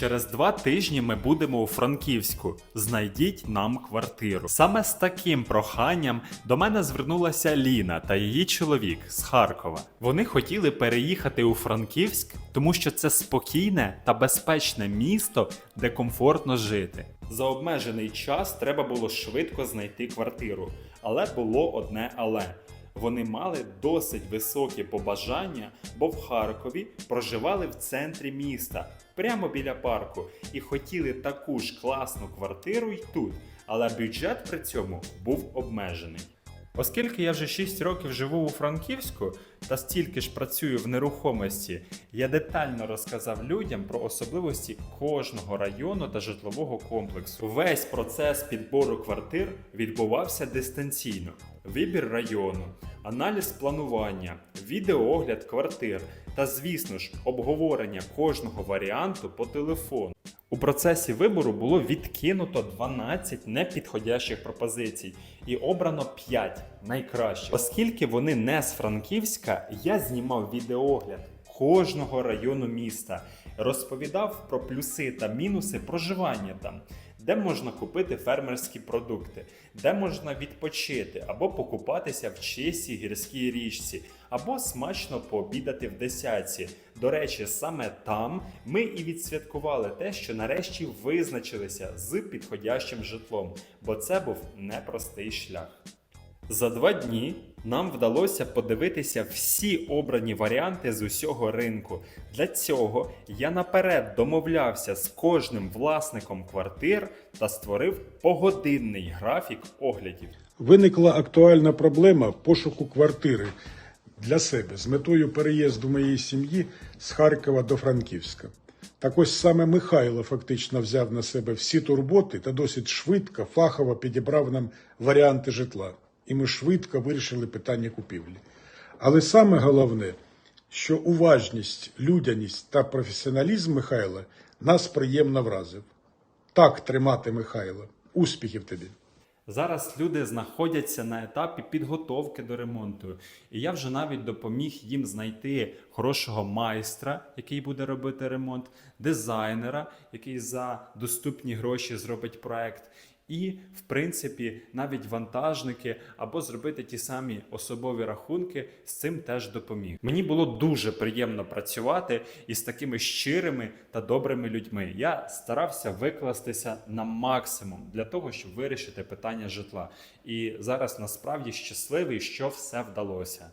Через два тижні ми будемо у Франківську. Знайдіть нам квартиру. Саме з таким проханням до мене звернулася Ліна та її чоловік з Харкова. Вони хотіли переїхати у Франківськ, тому що це спокійне та безпечне місто, де комфортно жити. За обмежений час треба було швидко знайти квартиру, але було одне але. Вони мали досить високі побажання, бо в Харкові проживали в центрі міста, прямо біля парку, і хотіли таку ж класну квартиру й тут, але бюджет при цьому був обмежений. Оскільки я вже 6 років живу у Франківську та стільки ж працюю в нерухомості, я детально розказав людям про особливості кожного району та житлового комплексу. Весь процес підбору квартир відбувався дистанційно: вибір району, аналіз планування, відеоогляд квартир та, звісно ж, обговорення кожного варіанту по телефону. У процесі вибору було відкинуто 12 непідходящих пропозицій і обрано 5 найкращих. Оскільки вони не з Франківська, я знімав відеогляд кожного району міста, розповідав про плюси та мінуси проживання там, де можна купити фермерські продукти, де можна відпочити або покупатися в чистій гірській річці, або смачно пообідати в десятці. До речі, саме там ми і відсвяткували те, що нарешті визначилися з підходящим житлом, бо це був непростий шлях. За два дні нам вдалося подивитися всі обрані варіанти з усього ринку. Для цього я наперед домовлявся з кожним власником квартир та створив погодинний графік оглядів. Виникла актуальна проблема пошуку квартири для себе з метою переїзду моєї сім'ї з Харкова до Франківська. Так ось саме Михайло фактично взяв на себе всі турботи та досить швидко, фахово підібрав нам варіанти житла. І ми швидко вирішили питання купівлі. Але саме головне, що уважність, людяність та професіоналізм Михайла нас приємно вразив. Так тримати Михайло. Успіхів тобі! Зараз люди знаходяться на етапі підготовки до ремонту, і я вже навіть допоміг їм знайти хорошого майстра, який буде робити ремонт, дизайнера, який за доступні гроші зробить проект. І, в принципі, навіть вантажники або зробити ті самі особові рахунки з цим теж допоміг. Мені було дуже приємно працювати із такими щирими та добрими людьми. Я старався викластися на максимум для того, щоб вирішити питання житла. І зараз насправді щасливий, що все вдалося.